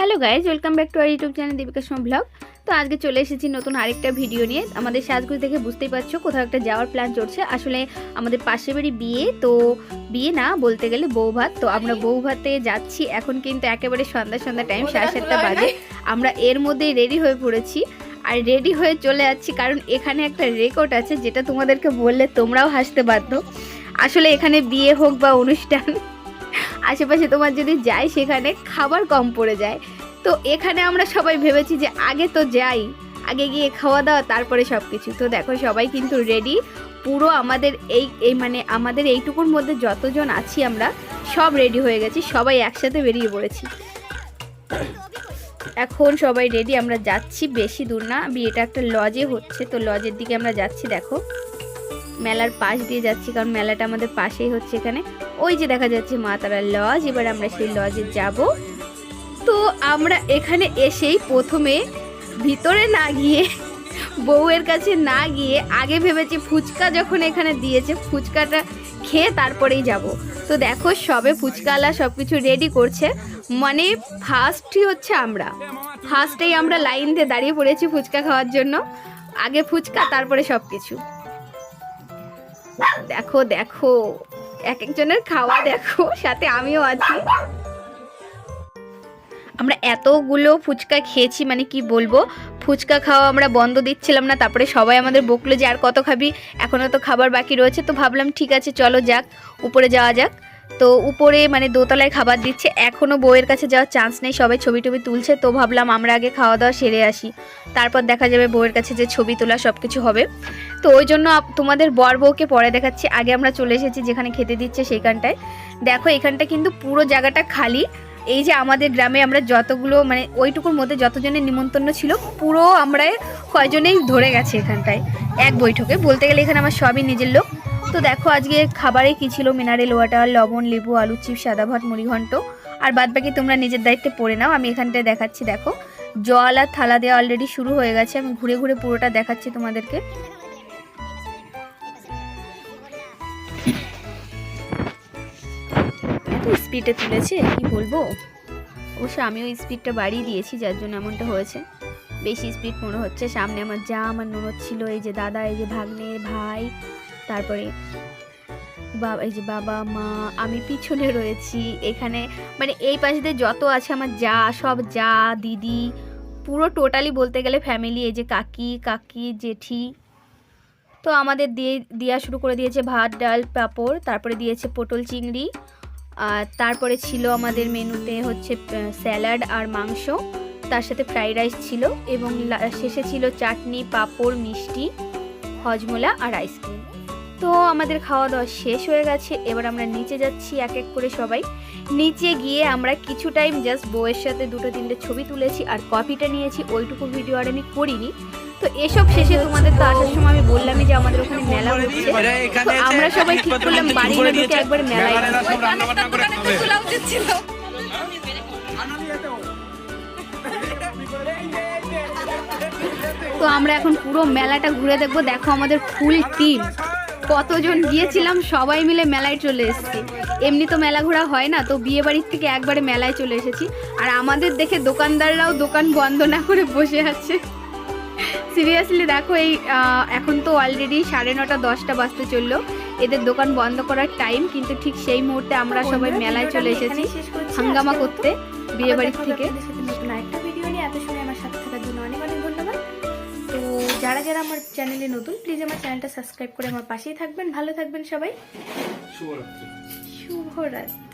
Hello guys welcome back to our YouTube channel Deepika Som blog. তো আজকে চলে এসেছি নতুন আরেকটা ভিডিও নিয়ে। আমাদের সাজগুজ দেখে বুঝতেই পারছ কোথাও একটা যাওয়ার প্ল্যান চলছে আসলে আমাদের পাশে বাড়ি বিয়ে তো বিয়ে না বলতে গেলে বউ ভাত। তো আমরা বউ ভাতে যাচ্ছি। এখন কিন্তু একেবারে সন্ধ্যা সন্ধ্যা টাইম সাড়ে সাতটা বাজে। আমরা এর মধ্যেই রেডি হয়ে পড়েছি। আর রেডি হয়ে চলে যাচ্ছি কারণ এখানে একটা রেকর্ড আছে যেটা তোমাদেরকে বললে তোমরাও হাসতে বাধ্য। আসলে এখানে বিয়ে হোক বা অনুষ্ঠান আশেপাশে তোমার যদি যাই, সেখানে খাবার কম পড়ে যায়। তো এখানে আমরা সবাই ভেবেছি যে আগে তো যাই, আগে গিয়ে খাওয়া দাওয়া, তারপরে সব কিছু তো দেখো, সবাই কিন্তু রেডি পুরো আমাদের এই এই মানে আমাদের এইটুকুর মধ্যে যতজন আছি আমরা, সব রেডি হয়ে গেছি, সবাই একসাথে বেরিয়ে পড়েছি। এখন সবাই রেডি আমরা যাচ্ছি, বেশি দূর না বিয়েটা একটা লজে হচ্ছে, তো লজের দিকে আমরা যাচ্ছি, দেখো। মেলার পাশ দিয়ে যাচ্ছি, কারণ মেলাটা আমাদের পাশেই হচ্ছে এখানে। ওই যে দেখা যাচ্ছে মা তারা লজ, এবার আমরা সেই লজে যাব। তো আমরা এখানে এসেই প্রথমে ভিতরে না গিয়ে, বউয়ের কাছে না গিয়ে আগে ভেবেছি ফুচকা যখন এখানে দিয়েছে, ফুচকাটা খেয়ে তারপরেই যাব। তো দেখো, সবে ফুচকালা সব কিছু রেডি করছে। মানে ফার্স্টই হচ্ছে আমরা। ফার্স্টেই আমরা লাইন দিয়ে দাঁড়িয়ে পড়েছি ফুচকা খাওয়ার জন্য। আগে ফুচকা, তারপরে সব কিছু দেখো দেখো এক একজনের খাওয়া দেখো, সাথে আমিও আছি। আমরা এতগুলো ফুচকা খেয়েছি মানে কি বলব? ফুচকা খাওয়া আমরা বন্ধ দিচ্ছিলাম না, তারপরে সবাই আমাদের বকলো যে আর কত খাবি? এখনও তো খাবার বাকি রয়েছে, তো ভাবলাম ঠিক আছে, চলো যাক, উপরে যাওয়া যাক। তো উপরে মানে দোতলায় খাবার দিচ্ছে এখনও বউয়ের কাছে যাওয়ার চান্স নেই, সবাই ছবি টবি তুলছে, তো ভাবলাম আমরা আগে খাওয়া দাওয়া সেরে আসি। তারপর দেখা যাবে বউয়ের কাছে যে ছবি তোলা সব কিছু হবে। তো ওই জন্য তোমাদের বর বউকে পরে দেখাচ্ছি, আগে আমরা চলে এসেছি যেখানে খেতে দিচ্ছে সেইখানটায়। দেখো, এখানটা কিন্তু পুরো জায়গাটা খালি। এই যে আমাদের গ্রামে আমরা যতগুলো মানে ওইটুকুর মধ্যে যতজনের নিমন্ত্রণ ছিল, পুরো আমরা কয়জনেই ধরে গেছে এখানটায়। এক বৈঠকে, বলতে গেলে এখানে আমার সবই নিজের লোক। তো দেখো আজকে খাবারে কি ছিল? মিনারেল ওয়াটার লবণ, লেবু, আলু চিপ সাদা ভাত, মুড়ি, ঘন্ট। আর বাদ বাকি তোমরা নিজের দায়িত্বে পড়ে নাও, আমি এখানটায় দেখাচ্ছি, দেখো। জল আর থালা দেওয়া অলরেডি শুরু হয়ে গেছে, আমি ঘুরে ঘুরে পুরোটা দেখাচ্ছি তোমাদেরকে। স্পিডে তুলেছে, কি বলব? অবশ্য আমিও স্পিডটা বাড়িয়ে দিয়েছি, যার জন্য এমনটা হয়েছে। বেশি স্পিড মনে হচ্ছে, সামনে আমার যা আমার ননদ ছিল, এই যে দাদা, এই যে ভাগ্নে, ভাই তারপরে বাবা, এই যে বাবা, মা, আমি পিছনে রয়েছি, এখানে মানে এই পাশে দিয়ে যত আছে আমার যা, সব যা, দিদি, পুরো টোটালি বলতে গেলে ফ্যামিলি এই যে কাকি কাকি, জেঠি। তো আমাদের দিয়ে দেওয়া শুরু করে দিয়েছে ভাত, ডাল, পাঁপড়, তারপরে দিয়েছে পটল চিংড়ি, আর তারপরে ছিল আমাদের মেনুতে হচ্ছে স্যালাড আর মাংস। তার সাথে ফ্রাইড রাইস ছিল এবং শেষে ছিল চাটনি, পাঁপড়, মিষ্টি, হজমোলা আর আইসক্রিম তো আমাদের খাওয়া দাওয়া শেষ হয়ে গেছে। এবার আমরা নিচে যাচ্ছি এক এক করে সবাই। নিচে গিয়ে আমরা কিছু টাইম জাস্ট বউয়ের সাথে দুটো তিনটে ছবি তুলেছি আর কপিটা নিয়েছি। ওইটুকু ভিডিও আর আমি করিনি। তো এসব শেষে তোমাদের তো আসার সময় আমি বললামই যে আমাদের ওখানে মেলা হচ্ছে। তো আমরা সবাই ঠিক করলাম বাড়ি না ঢুকে একবার মেলায় তো আমরা এখন পুরো মেলাটা ঘুরে দেখব। দেখো আমাদের ফুল টিম কতজন গিয়েছিলাম সবাই মিলে মেলায় চলে এসেছি। এমনি তো মেলা ঘোরা হয় না তো বিয়ে বাড়ির থেকে একবারে মেলায় চলে এসেছি। আর আমাদের দেখে দোকানদাররাও দোকান বন্ধ না করে বসে আছে। সিরিয়াসলি দেখো এই এখন তো অলরেডি সাড়ে নটা দশটা বাজতে চলল। এদের দোকান বন্ধ করার টাইম কিন্তু ঠিক সেই মুহূর্তে আমরা সবাই মেলায় চলে এসেছি হাঙ্গামা করতে বিয়ে বাড়ির থেকে। যারা যারা আমার চ্যানেলে নতুন প্লিজ আমার চ্যানেলটা সাবস্ক্রাইব করে আমার পাশেই থাকবেন। ভালো থাকবেন সবাই। শুভরাত্রি। শুভরাত্রি।